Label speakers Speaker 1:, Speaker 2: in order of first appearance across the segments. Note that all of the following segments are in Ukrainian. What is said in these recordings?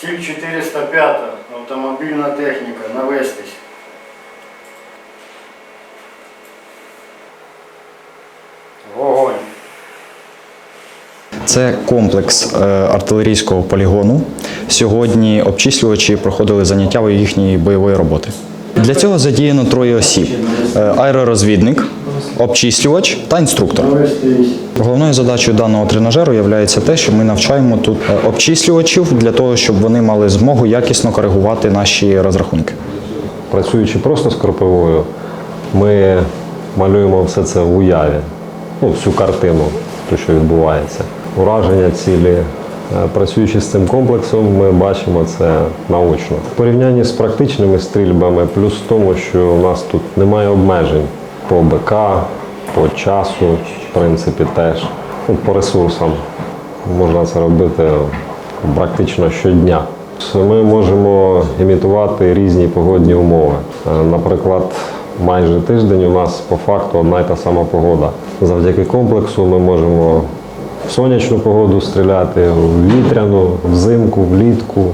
Speaker 1: Ціль 405, автомобільна техніка, навестись.
Speaker 2: Це комплекс е, артилерійського полігону. Сьогодні обчислювачі проходили заняття їхньої бойової роботи. Для цього задіяно троє осіб: Е, аеророзвідник, обчислювач та інструктор. Головною задачею даного тренажеру є те, що ми навчаємо тут е, обчислювачів для того, щоб вони мали змогу якісно коригувати наші розрахунки.
Speaker 3: Працюючи просто з кропивою, ми малюємо все це в уяві, ну, всю картину, те, що відбувається. Ураження цілі. Е, Працюючи з цим комплексом, ми бачимо це наочно. В порівнянні з практичними стрільбами, плюс в тому, що у нас тут немає обмежень по БК, по часу, в принципі, теж, ну, по ресурсам. Можна це робити практично щодня. Ми можемо імітувати різні погодні умови. Е, Наприклад, майже тиждень у нас по факту одна й та сама погода. Завдяки комплексу ми можемо в сонячну погоду стріляти, в вітряну, взимку, влітку.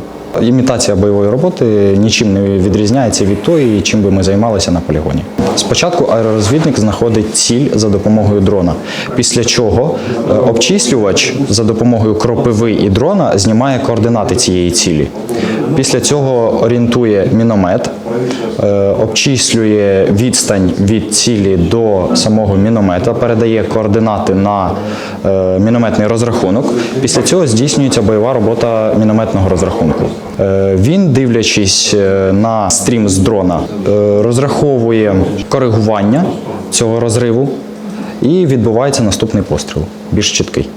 Speaker 2: Імітація бойової роботи нічим не відрізняється від тої, чим би ми займалися на полігоні. Спочатку аеророзвідник знаходить ціль за допомогою дрона, після чого е, обчислювач за допомогою кропиви і дрона знімає координати цієї цілі. Після цього орієнтує міномет, обчислює відстань від цілі до самого міномета, передає координати на е, мінометний розрахунок. Після цього здійснюється бойова робота мінометного розрахунку. Е, Він, дивлячись е, на стрім з дрона, е, розраховує коригування цього розриву і відбувається наступний постріл, більш чіткий.